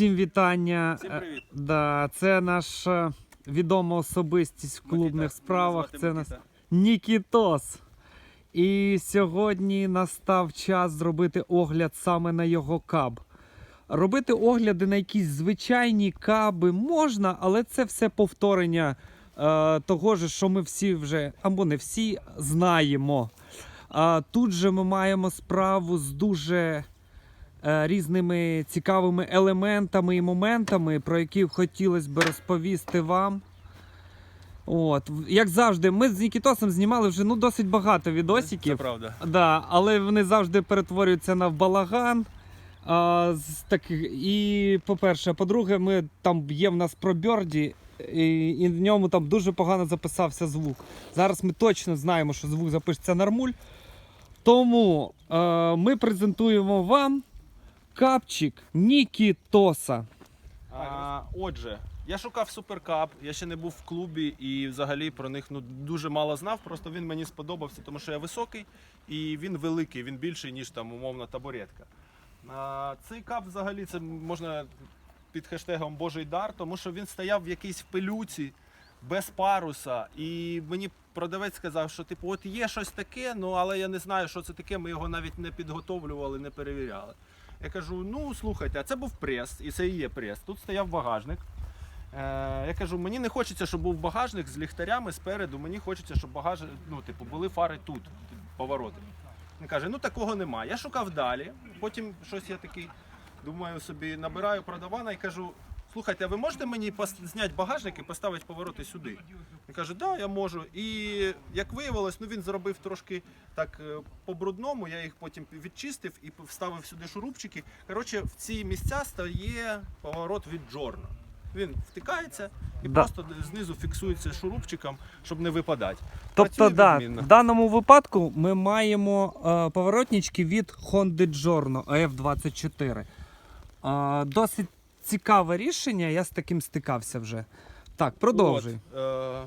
Всім вітання. Всім Е, привіт. Да, це наша відома особистість в клубних Микита. справах. Це нас Нікітос. І сьогодні настав час зробити огляд саме на його каб. Робити огляди на якісь звичайні каби можна, але це все повторення е, того ж, що ми всі вже, або не всі, знаємо. А тут же ми маємо справу з дуже різними цікавими елементами і моментами, про які хотілося б розповісти вам. От, як завжди, ми з Нікітосом знімали вже ну, досить багато відосиків. Це правда. Да, але вони завжди перетворюються на балаган. А, з таких, і, по-перше, по-друге, ми там є в нас про Бьорді, і, і в ньому там дуже погано записався звук. Зараз ми точно знаємо, що звук запишеться нормуль. Тому е, ми презентуємо вам капчик Нікітоса. А, отже, я шукав суперкап, я ще не був в клубі і взагалі про них ну, дуже мало знав. Просто він мені сподобався, тому що я високий і він великий, він більший, ніж там умовна табуретка. А, цей кап взагалі це можна під хештегом Божий дар, тому що він стояв в якійсь пилюці. Без паруса, і мені продавець сказав, що типу, от є щось таке, ну але я не знаю, що це таке. Ми його навіть не підготовлювали, не перевіряли. Я кажу: ну слухайте, а це був прес, і це і є прес. Тут стояв багажник. Е, я кажу, мені не хочеться, щоб був багажник з ліхтарями спереду. Мені хочеться, щоб багаж... ну, типу, були фари тут, повороти. Він каже, ну такого нема. Я шукав далі. Потім щось я такий думаю собі, набираю продавана і кажу. Слухайте, а ви можете мені зняти багажник і поставити повороти сюди? Він каже, да, я можу. І як виявилось, ну він зробив трошки так е, по-брудному, я їх потім відчистив і вставив сюди шурупчики. Коротше, в ці місця стає поворот від джорна. Він втикається і Да. просто знизу фіксується шурупчиком, щоб не випадати. Тобто, да, в даному випадку ми маємо е, поворотнички від Honda Giorno F24. Е, досить цікаве рішення, я з таким стикався вже. Так, продовжуй. Е,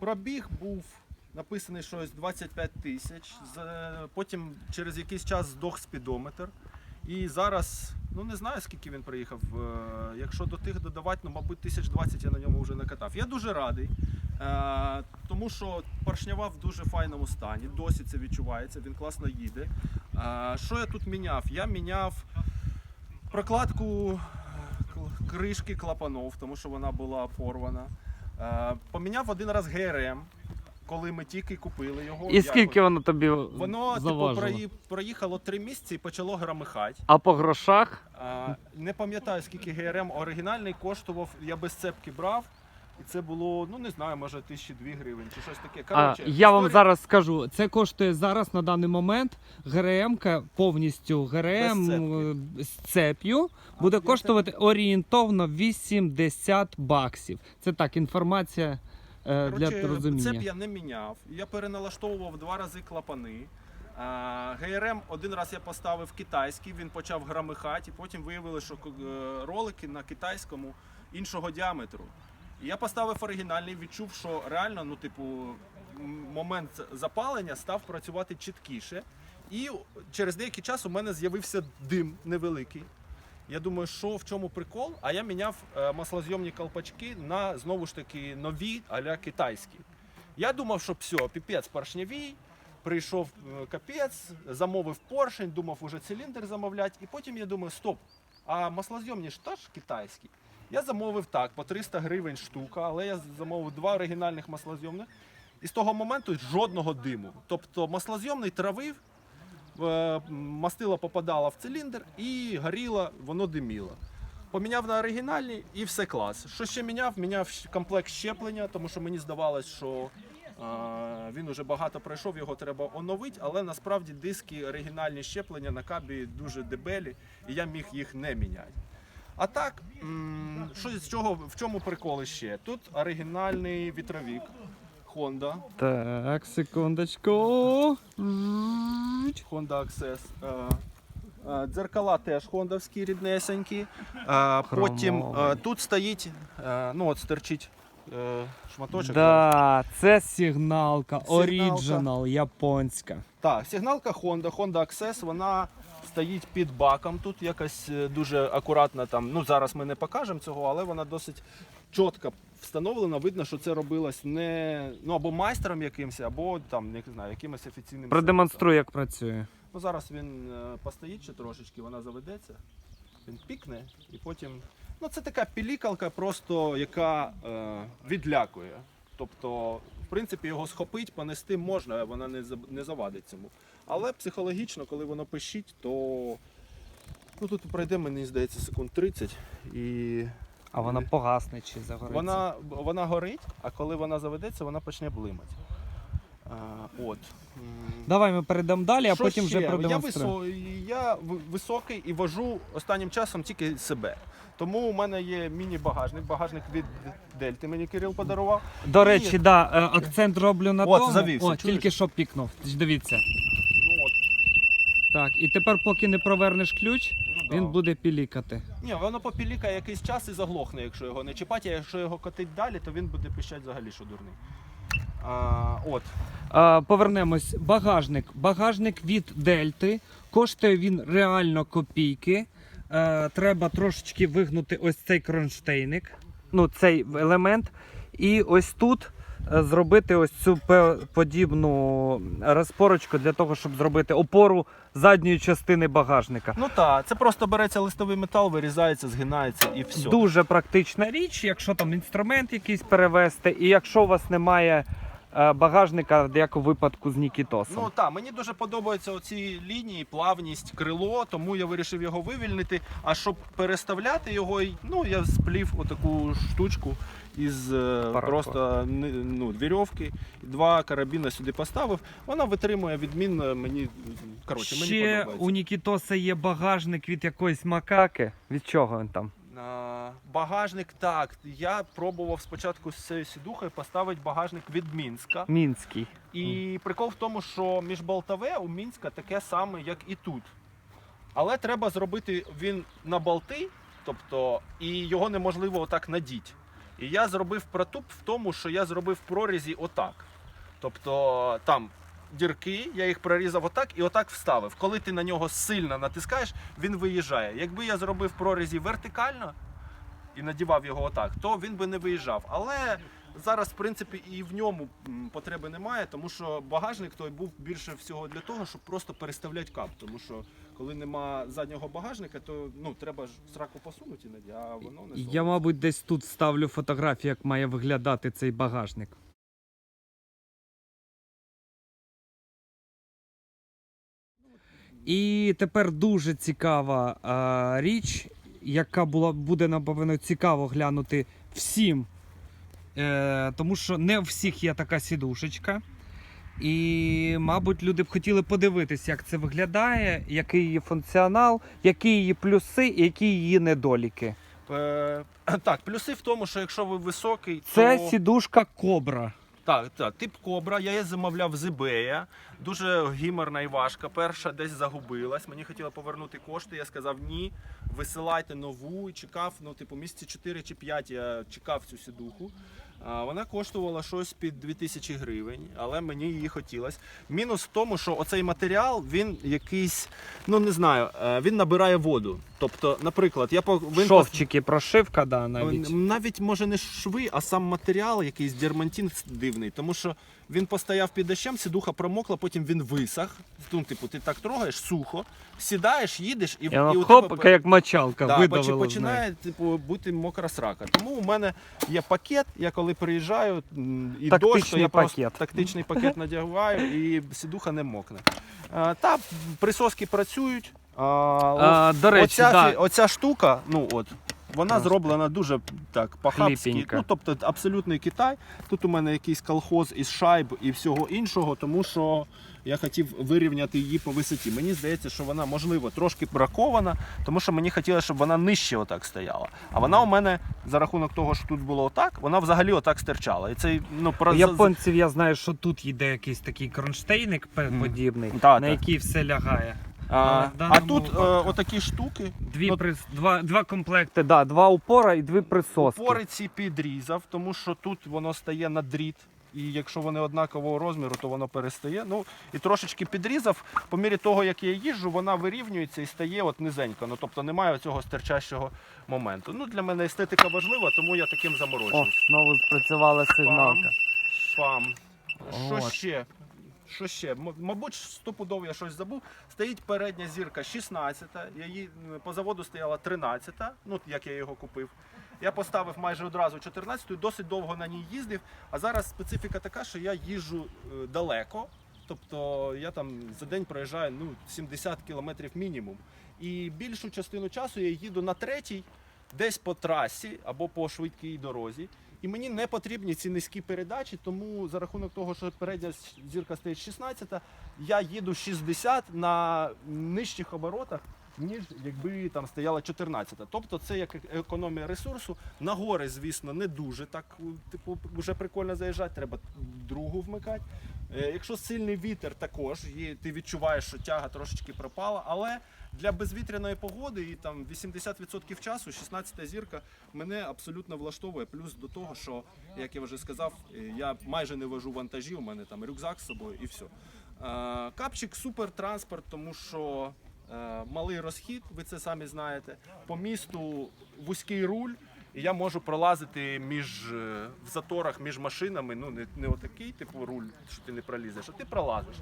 пробіг був написаний щось 25 тисяч. е, Потім через якийсь час здох спідометр. І зараз, ну не знаю скільки він приїхав. е, Якщо до тих додавати, ну мабуть, тисяч 20 я на ньому вже накатав. Я дуже радий, тому що поршнява в дуже файному стані. Досі це відчувається, він класно їде. Що я тут міняв? Я міняв прокладку кришки клапанов, тому що вона була порвана. Е, Поміняв один раз ГРМ, коли ми тільки купили його. І скільки воно тобі Воно типу, заважило? типу, проїхало три місяці і почало громихати. А по грошах? Не пам'ятаю, скільки ГРМ оригінальний коштував, я без цепки брав. І це було, ну не знаю, може тисячі дві гривень чи щось таке. А, Коротше, я вам історія- зараз скажу, це коштує зараз на даний момент ГРМ повністю ГРМ е, з цеп'ю буде я коштувати орієнтовно 80 баксів. Це так, інформація е, для розуміння. Цеп я не міняв. Я переналаштовував два рази клапани. А, ГРМ один раз я поставив китайський, він почав громихати, і потім виявилося, що е, ролики на китайському іншого діаметру. Я поставив оригінальний, відчув, що реально, ну, типу, момент запалення став працювати чіткіше. І через деякий час у мене з'явився дим невеликий. Я думаю, що в чому прикол? А я міняв е, маслозйомні колпачки на знову ж таки нові аля китайські. Я думав, що все, піпець поршневій, прийшов е, капець, замовив поршень, думав уже циліндр замовляти. І потім я думаю, стоп, а маслозйомні ж теж китайські. Я замовив так, по 300 гривень штука, але я замовив два оригінальних маслозйомних. І з того моменту жодного диму. Тобто маслозйомний травив, е, мастило попадало в циліндр і горіло, воно диміло. Поміняв на оригінальні і все клас. Що ще міняв? Міняв комплект щеплення, тому що мені здавалось, що е, він уже багато пройшов, його треба оновити, але насправді диски оригінальні щеплення на кабі дуже дебелі, і я міг їх не міняти. А так, що з чого, в чому прикол ще? Тут оригінальний вітровік Honda. Так, секундочку. Honda Access. Е, е, Дзеркала теж хондовські ріднесенькі. Е, Потім тут стоїть, ну от стерчить шматочок. Да, це сигналка, Сигналка. японська. Так, сигналка Honda, Honda Access, вона стоїть під баком. Тут якось е, дуже акуратно там. Ну зараз ми не покажемо цього, але вона досить чітко встановлена. Видно, що це робилось не ну або майстером якимось, або там не знаю, якимось офіційним. Продемонструй, як працює. Ну, зараз він е, постоїть ще трошечки, вона заведеться, він пікне і потім. Ну, це така пілікалка, просто яка е, відлякує. Тобто, принципі, його схопити, понести можна, вона не, не завадить цьому. Але психологічно, коли воно пищить, то ну, тут пройде, мені здається, секунд 30 і А вона погасне чи загориться? вона, вона горить, а коли вона заведеться, вона почне блимати. От. Давай ми перейдемо далі, а Що потім ще? вже Я, продемонструємо. висо... я високий і вожу останнім часом тільки себе. Тому у мене є міні-багажник, багажник від Дельти мені Кирил подарував. До речі, да, е, акцент роблю на От, тому. завівся, О, чуєш? тільки що пікнув. Дивіться. Ну, от. Так, і тепер, поки не провернеш ключ, Ну, да. він буде пілікати. Ні, воно попілікає якийсь час і заглохне, якщо його не чіпати, а якщо його котить далі, то він буде пищати взагалі, що дурний. А, от. А, повернемось. Багажник. Багажник від Дельти. Коштує він реально копійки. Е, треба трошечки вигнути ось цей кронштейник, ну цей елемент. І ось тут е, зробити ось цю подібну розпорочку для того, щоб зробити опору задньої частини багажника. Ну так, це просто береться листовий метал, вирізається, згинається і все. Дуже практична річ, якщо там інструмент якийсь перевезти, і якщо у вас немає багажника, як у випадку з Нікітосом. Ну так, мені дуже подобаються оці лінії, плавність, крило, тому я вирішив його вивільнити. А щоб переставляти його, ну я сплів отаку штучку із е, просто ни- ну, вірьовки. Два карабіни сюди поставив. Вона витримує відмінно. Мені коротше, мені Ще подобається. у Нікітоса є багажник від якоїсь макаки. Від чого він там? Багажник так. Я пробував спочатку з цією сідухою поставити багажник від Мінська. Мінський. І прикол в тому, що міжболтове у Мінська таке саме, як і тут. Але треба зробити він на болти, тобто, і його неможливо отак надіть. І я зробив протуп в тому, що я зробив в прорізі отак. Тобто там дірки, я їх прорізав отак і отак вставив. Коли ти на нього сильно натискаєш, він виїжджає. Якби я зробив прорізі вертикально і надівав його отак, то він би не виїжджав. Але зараз, в принципі, і в ньому потреби немає, тому що багажник той був більше всього для того, щоб просто переставляти кап. Тому що коли нема заднього багажника, то ну треба ж сраку посунути іноді, а воно не Я, мабуть, десь тут ставлю фотографію, як має виглядати цей багажник. І тепер дуже цікава а, річ, яка була, буде, напевно, цікаво глянути всім. Е, тому що не у всіх є така сідушечка. І, мабуть, люди б хотіли подивитися, як це виглядає, який її функціонал, які її плюси і які її недоліки. Е, Так, плюси в тому, що якщо ви високий, Це то... сідушка Кобра. Так, так, тип кобра. Я її замовляв з eBay. Дуже гімерна і важка. Перша десь загубилась. Мені хотіли повернути кошти. Я сказав ні, висилайте нову. І чекав, ну, типу, місяці 4 чи 5 я чекав цю сідуху. Вона коштувала щось під 2000 гривень, але мені її хотілося. Мінус в тому, що оцей матеріал, він якийсь, ну не знаю, е, він набирає воду. Тобто, наприклад, я по він Шовчики, прошивка, да, навіть. навіть може не шви, а сам матеріал, якийсь дермантін дивний, тому що він постояв під дощем, сідуха промокла, потім він висох. Ну, типу, ти так трогаєш сухо, сідаєш, їдеш і, І воно у хоп, тебе як мочалка, да, неї. починає типу, бути мокра срака. Тому у мене є пакет. Я коли приїжджаю і Тактичний дощ, то я пакет. просто тактичний пакет надягаю і сідуха не мокне. А, та присоски працюють. А, А, до речі, оця, да. оця штука, ну от. Вона Просто. зроблена дуже так по-хабськи. Ну, тобто абсолютний Китай. Тут у мене якийсь колхоз із шайб і всього іншого, тому що я хотів вирівняти її по висоті. Мені здається, що вона можливо трошки бракована, тому що мені хотілося, щоб вона нижче отак стояла. А вона у мене за рахунок того, що тут було отак, вона взагалі отак стирчала. І цей ну про японців я знаю, що тут йде якийсь такий кронштейник подібний, Та, на який все лягає. А, в а тут е, випадку- отакі штуки. Дві Ну, прис... два, два комплекти, да, два упора і дві присоски. Опори ці підрізав, тому що тут воно стає на дріт. І якщо вони однакового розміру, то воно перестає. Ну і трошечки підрізав. По мірі того, як я їжджу, вона вирівнюється і стає от низенько. Ну тобто немає цього стирчащого моменту. Ну для мене естетика важлива, тому я таким О, заморочуюсь. знову спрацювала сигналка. Пам. Що От. ще? Що ще? Мабуть, стопудово я щось забув. Стоїть передня зірка 16, я її по заводу стояла 13, ну як я його купив. Я поставив майже одразу 14, досить довго на ній їздив. А зараз специфіка така, що я їжджу е, далеко. Тобто я там за день проїжджаю ну, 70 кілометрів мінімум. І більшу частину часу я їду на третій, десь по трасі або по швидкій дорозі. І мені не потрібні ці низькі передачі, тому за рахунок того, що передня зірка стоїть 16, я їду 60 на нижчих оборотах, ніж якби там стояла 14. Тобто це як економія ресурсу. На гори, звісно, не дуже так, типу, вже прикольно заїжджати, треба другу вмикати. Е, Якщо сильний вітер, також ти відчуваєш, що тяга трошечки пропала, але для безвітряної погоди і там 80% часу 16 зірка мене абсолютно влаштовує. Плюс до того, що як я вже сказав, е, я майже не вожу вантажі, у мене там рюкзак з собою і все. Капчик супер транспорт, тому що е, малий розхід, ви це самі знаєте. По місту вузький руль. І я можу пролазити між е, в заторах між машинами. Ну не, не отакий, типу руль, що ти не пролізеш, а ти пролазиш.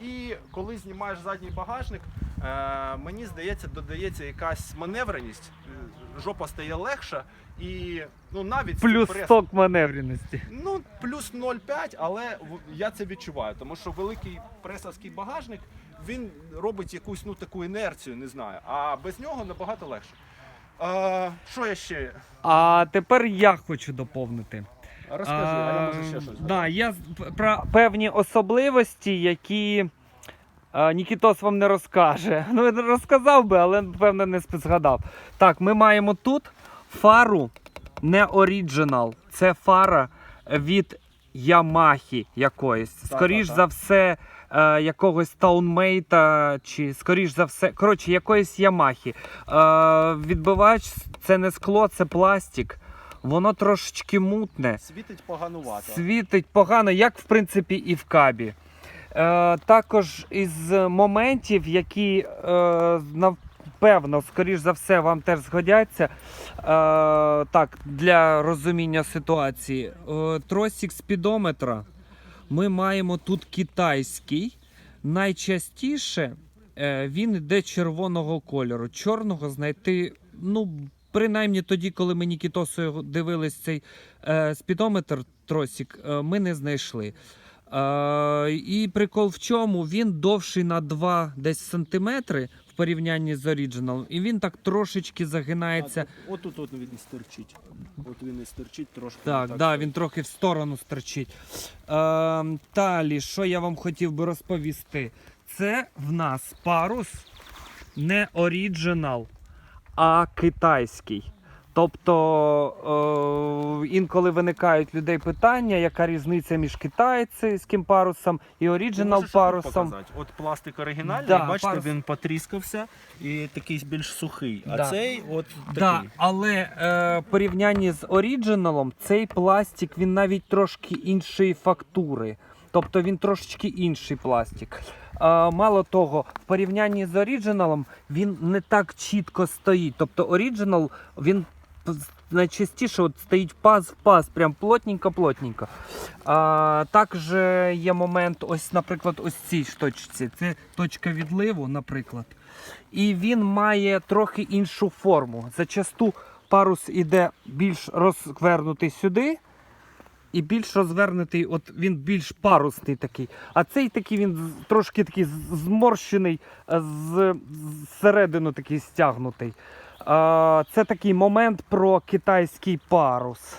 І коли знімаєш задній багажник, е, мені здається, додається якась маневреність, е, жопа стає легша, і ну навіть Плюс пресом- сток маневреності. Ну, плюс 0,5, але я це відчуваю, тому що великий пресовський багажник він робить якусь ну таку інерцію, не знаю. А без нього набагато легше. А, що я ще? А тепер я хочу доповнити. Розкажи, а, я можу ще щось. Да, я про певні особливості, які е, Нікітос вам не розкаже. Ну, він розказав би, але певно не згадав. Так, ми маємо тут фару не оріджинал. Це фара від Ямахи якоїсь. Скоріш так, за все, е, якогось таунмейта, чи скоріш за все, коротше, якоїсь Ямахи. Е, відбивач це не скло, це пластик. Воно трошечки мутне. Світить поганувато. Світить погано, як в принципі і в кабі. Е, також із моментів, які е, напевно, скоріш за все, вам теж згодяться. Е, так, для розуміння ситуації. Е, тросик спідометра ми маємо тут китайський. Найчастіше е, він йде червоного кольору. Чорного знайти, ну, принаймні тоді, коли ми Нікітосою дивились цей е, спідометр тросик, е, ми не знайшли. Е, і прикол в чому? Він довший на 2 десь сантиметри в порівнянні з оріджиналом, і він так трошечки загинається. От тут от він і стерчить. От він і стерчить трошки. Так, да, він трохи в сторону стерчить. Е, далі, що я вам хотів би розповісти? Це в нас парус не оріджинал, а китайський. Тобто е, інколи виникають людей питання, яка різниця між китайським парусом і оріджинал парусом. От пластик оригінальний, Да, бачите, парус. він потріскався і такий більш сухий. А Да. цей от такий. Да, але е, порівнянні з оріджиналом, цей пластик він навіть трошки іншої фактури. Тобто він трошечки інший пластик. Е, мало того, в порівнянні з оріджиналом він не так чітко стоїть. Тобто оріджинал він найчастіше от стоїть паз в паз, прям плотненько-плотненько. А, також є момент, ось, наприклад, ось цій точці. Це точка відливу, наприклад. І він має трохи іншу форму. Зачасту парус іде більш розвернутий сюди. І більш розвернутий, от він більш парусний такий. А цей такий він трошки такий зморщений, е, з зсередину такий стягнутий. Це такий момент про китайський парус.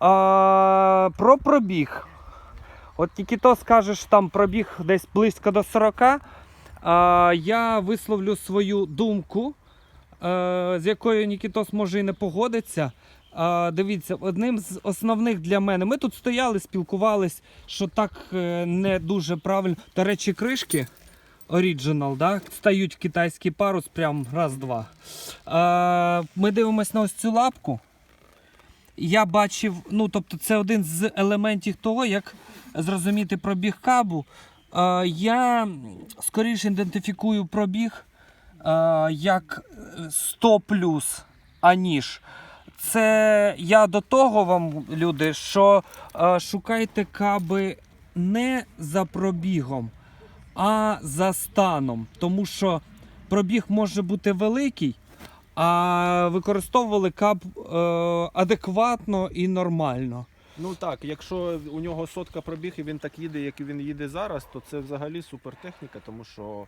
А, Про пробіг. От тільки скажеш, там пробіг десь близько до 40. А, я висловлю свою думку, е, з якою Нікітос може і не погодиться. Дивіться, одним з основних для мене. Ми тут стояли, спілкувались, що так е, не дуже правильно. До речі, кришки Original, да? стають в китайський парус прям раз-два. Ми дивимося на ось цю лапку. я бачив, ну тобто, це один з елементів того, як зрозуміти пробіг кабу. Я скоріше ідентифікую пробіг як 100 плюс, аніж. Це я до того вам, люди, що е, шукайте каби не за пробігом, а за станом. Тому що пробіг може бути великий, а використовували каб е, адекватно і нормально. Ну так, якщо у нього сотка пробіг і він так їде, як він їде зараз, то це взагалі супер техніка, тому що.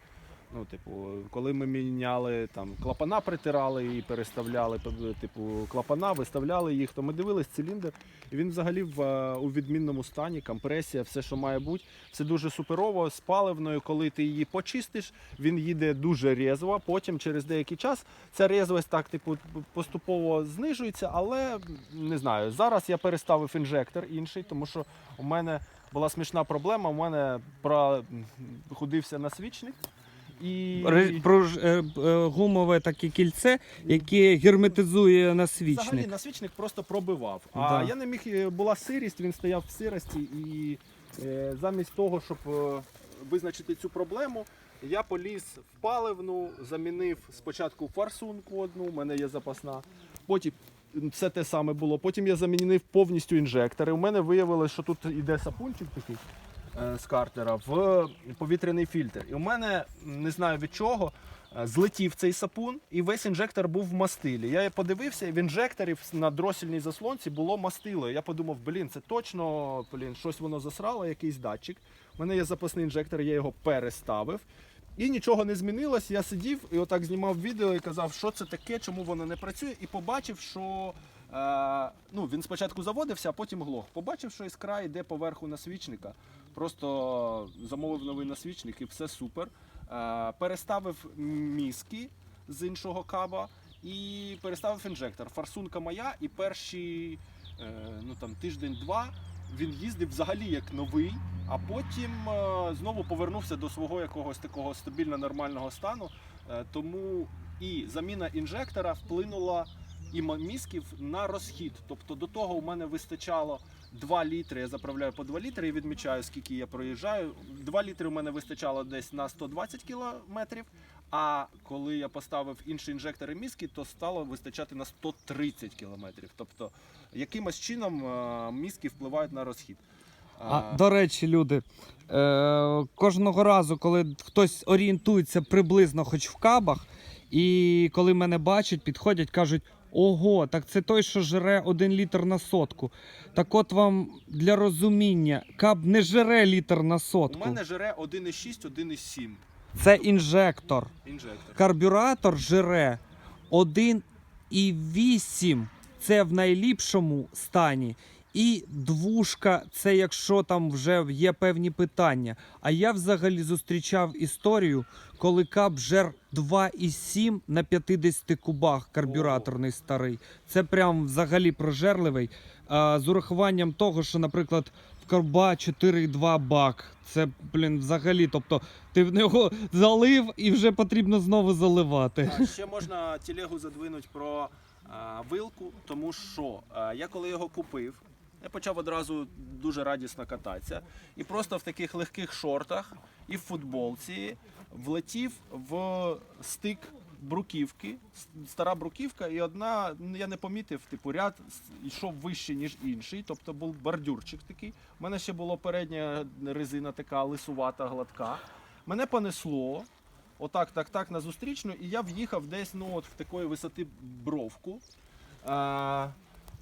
Ну, типу, коли ми міняли там клапана, притирали і переставляли, типу, клапана, виставляли їх, то ми дивились циліндр, і він взагалі в, е, у відмінному стані, компресія, все, що має бути, все дуже суперово з паливною. Коли ти її почистиш, він їде дуже різво. Потім через деякий час ця різвость так, типу, поступово знижується, але не знаю. Зараз я переставив інжектор інший, тому що у мене була смішна проблема. У мене проходився насвічник. І Пруж, е, е, гумове таке кільце, яке герметизує Взагалі насвічник. насвічник просто пробивав. А Да. я не міг, е, була сирість, він стояв в сирості, і замість того, щоб визначити цю проблему, я поліз в паливну, замінив спочатку форсунку одну, у мене є запасна. Потім все те саме було. Потім я замінив повністю інжектори. У мене виявилось, що тут іде сапунчик такий з картера в повітряний фільтр. І у мене не знаю від чого. е, Злетів цей сапун, і весь інжектор був в мастилі. Я подивився, в інжекторі на дросільній заслонці було мастило. Я подумав, блін, це точно блін, щось воно засрало, якийсь датчик. У мене є запасний інжектор, я його переставив. І нічого не змінилось. Я сидів і отак знімав відео і казав, що це таке, чому воно не працює, і побачив, що е, ну, він спочатку заводився, а потім глох. Побачив, що іскра йде поверху насвічника. Просто замовив новий насвічник і все супер. Е, переставив мізки з іншого каба і переставив інжектор. Форсунка моя, і перші е, ну, там, тиждень-два він їздив взагалі як новий, а потім е, знову повернувся до свого якогось такого стабільно нормального стану. Тому і заміна інжектора вплинула і мізків на розхід. Тобто до того у мене вистачало 2 літри, я заправляю по 2 літри і відмічаю, скільки я проїжджаю. 2 літри у мене вистачало десь на 120 кілометрів. А коли я поставив інші інжектори мізки, то стало вистачати на 130 кілометрів. Тобто якимось чином е, мізки впливають на розхід. А, до речі, люди, е, кожного разу, коли хтось орієнтується приблизно хоч в кабах, і коли мене бачать, підходять, кажуть: ого, так це той, що жре один літр на сотку. Так от вам для розуміння, каб не жре літр на У сотку. мене жере 1,6, 1,7 Це інжектор. інжектор. Карбюратор жре 1,8 це в найліпшому стані. І двушка це якщо там вже є певні питання. А я взагалі зустрічав історію, коли кап жер 2,7 на 50 кубах карбюраторний старий. Це прям взагалі прожерливий. А, з урахуванням того, що, наприклад, в карба 4,2 бак. Це, блін, взагалі. Тобто ти в нього залив і вже потрібно знову заливати. А ще можна телегу задвинути про вилку, тому що я коли його купив, я почав одразу дуже радісно кататися. І просто в таких легких шортах і в футболці влетів в стик бруківки, стара бруківка, і одна, ну, я не помітив, типу, ряд йшов вище, ніж інший, тобто був бордюрчик такий. У мене ще була передня резина така лисувата, гладка. Мене понесло. Отак, так, так, на зустрічну, і я в'їхав десь ну, от в такої висоти бровку. А,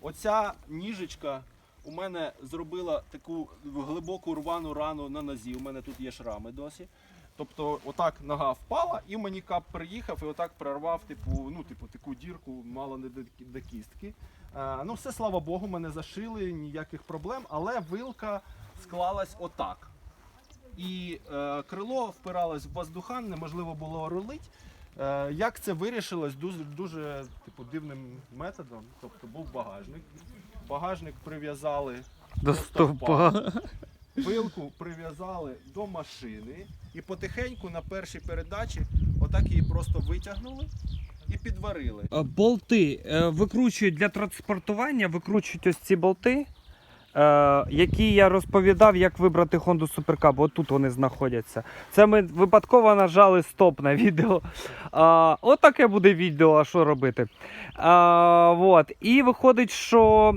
оця ніжечка у мене зробила таку глибоку рвану рану на нозі. У мене тут є шрами досі. Тобто, отак нога впала, і мені кап приїхав і отак прорвав, типу, ну, типу, таку дірку, мало не до, до кістки. А, ну, все, слава Богу, мене зашили, ніяких проблем, але вилка склалась отак. І е, крило впиралось в воздухан, неможливо було рулить. Е, як це вирішилось дуже, дуже типу, дивним методом. Тобто був багажник. Багажник прив'язали До стовпа. Вилку прив'язали до машини і потихеньку на першій передачі отак її просто витягнули. і підварили. Е, Болти е, викручують для транспортування, викручують ось ці болти, які я розповідав, як вибрати Honda Super Cup. От тут вони знаходяться. Це ми випадково нажали стоп на відео. А, от таке буде відео, а що робити. А, от. І виходить, що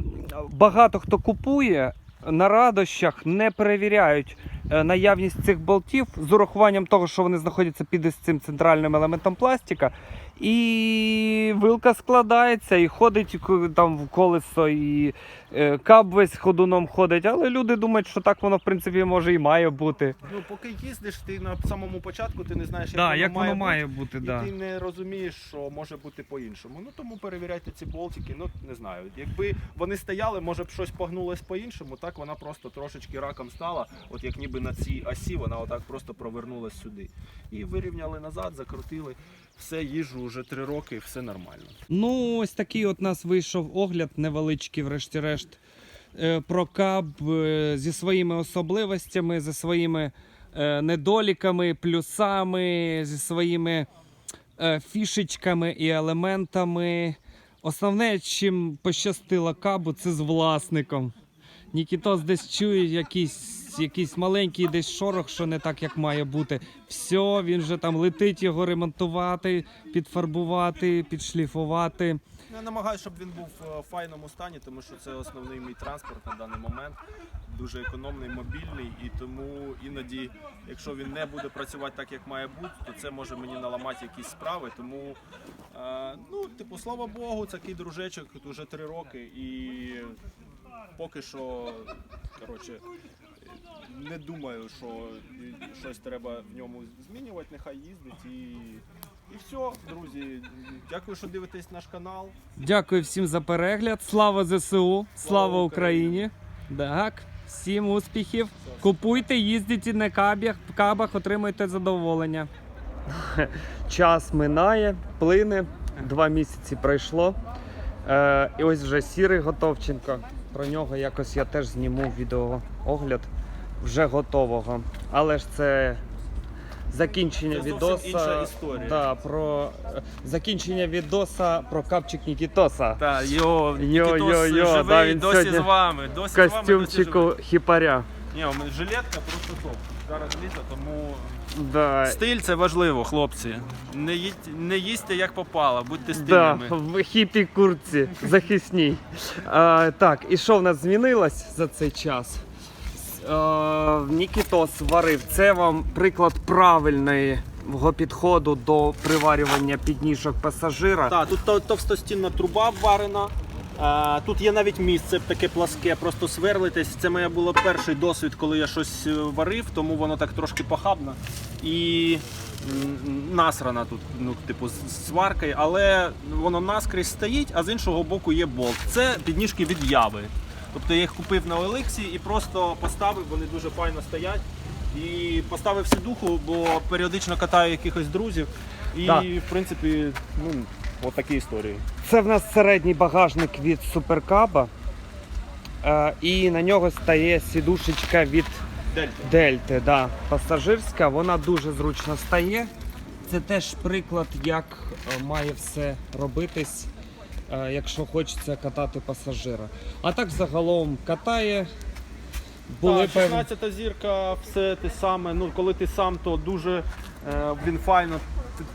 багато хто купує. На радощах не перевіряють е, наявність цих болтів з урахуванням того, що вони знаходяться під ось цим центральним елементом пластика. І вилка складається, і ходить там в колесо, і е, каб весь ходуном ходить. Але люди думають, що так воно в принципі може і має бути. Ну, поки їздиш, ти на самому початку ти не знаєш, як, Да, воно, як має воно бути. має бути, І да. ти не розумієш, що може бути по-іншому. Ну тому перевіряйте ці болтики. Ну не знаю. Якби вони стояли, може б щось погнулось по-іншому. Так вона просто трошечки раком стала. От як ніби на цій осі вона отак просто провернулась сюди. І вирівняли назад, закрутили. Все, їжу вже три роки, все нормально. Ну, ось такий от нас вийшов огляд невеличкий, врешті-решт, е, про каб е, зі своїми особливостями, зі своїми е, недоліками, плюсами, зі своїми фішечками і елементами. Основне, чим пощастило кабу, це з власником. Нікітос десь чує якийсь, якийсь маленький десь шорох, що не так, як має бути. Все, він вже там летить його ремонтувати, підфарбувати, підшліфувати. Я намагаюся, щоб він був е, в файному стані, тому що це основний мій транспорт на даний момент. Дуже економний, мобільний, і тому іноді, якщо він не буде працювати так, як має бути, то це може мені наламати якісь справи. Тому, е, ну, типу, слава Богу, такий дружечок вже три роки, і поки що, коротше, не думаю, що щось треба в ньому змінювати, нехай їздить і. І все, друзі. Дякую, що дивитесь наш канал. Дякую всім за перегляд. Слава ЗСУ, слава Україні. Так, всім успіхів. Купуйте, їздіть на кабах, кабах, отримуйте задоволення. Час минає, плине. Два місяці пройшло. Е, і ось вже сірий Готовченко. Про нього якось я теж зніму відеоогляд вже готового. Але ж це закінчення Це відоса. інша історія. Да, про закінчення відоса про капчик Нікітоса. Та, йо, Йо, йо, йо, живий, да, він досі з вами. Досі з вами, досі костюмчику живий. хіпаря. Ні, жилетка просто топ. Зараз літо, тому Да. стиль це важливо, хлопці. Не їдьте, не їсти як попало, будьте Да, стильними. в хіпі куртці захисній. А, так, і що в нас змінилось за цей час? А, Нікітос варив. Це вам приклад правильної підходу до приварювання підніжок пасажира. Так, тут тов- товстостінна труба варена. А, тут є навіть місце таке пласке, просто сверлитесь. Це моя було перший досвід, коли я щось е, варив, тому воно так трошки похабно. І насрана тут, ну, типу, з сваркою, але воно наскрізь стоїть, а з іншого боку є болт. Це підніжки від яви. Тобто я їх купив на Олексі і просто поставив, вони дуже файно стоять. І поставив сідуху, бо періодично катаю якихось друзів. І, Так. в принципі, ну, от такі історії. Це в нас середній багажник від суперкаба. Е, і на нього стає сідушечка від Дельта. Дельти, да, пасажирська, вона дуже зручно стає. Це теж приклад, як е, має все робитись, е, якщо хочеться катати пасажира. А так загалом катає. Були Так, певні. 16 зірка, все те саме. Ну, коли ти сам, то дуже е, він файно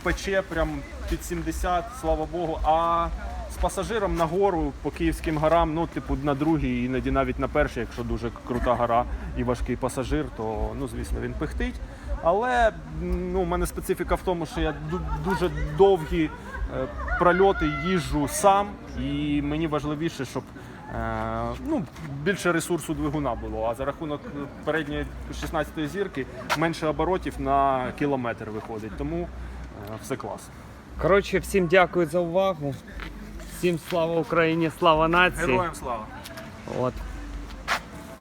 пече, прям під 70, слава Богу. А з пасажиром на гору по київським горам, ну, типу, на другій, іноді навіть на першій, якщо дуже крута гора і важкий пасажир, то ну, звісно, він пихтить. Але ну, у мене специфіка в тому, що я дуже довгі е, прольоти їжджу сам, і мені важливіше, щоб е, ну, більше ресурсу двигуна було. А за рахунок передньої 16-ї зірки менше оборотів на кілометр виходить. Тому е, все клас. Коротше, всім дякую за увагу. Всім слава Україні, слава нації. Героям слава! От.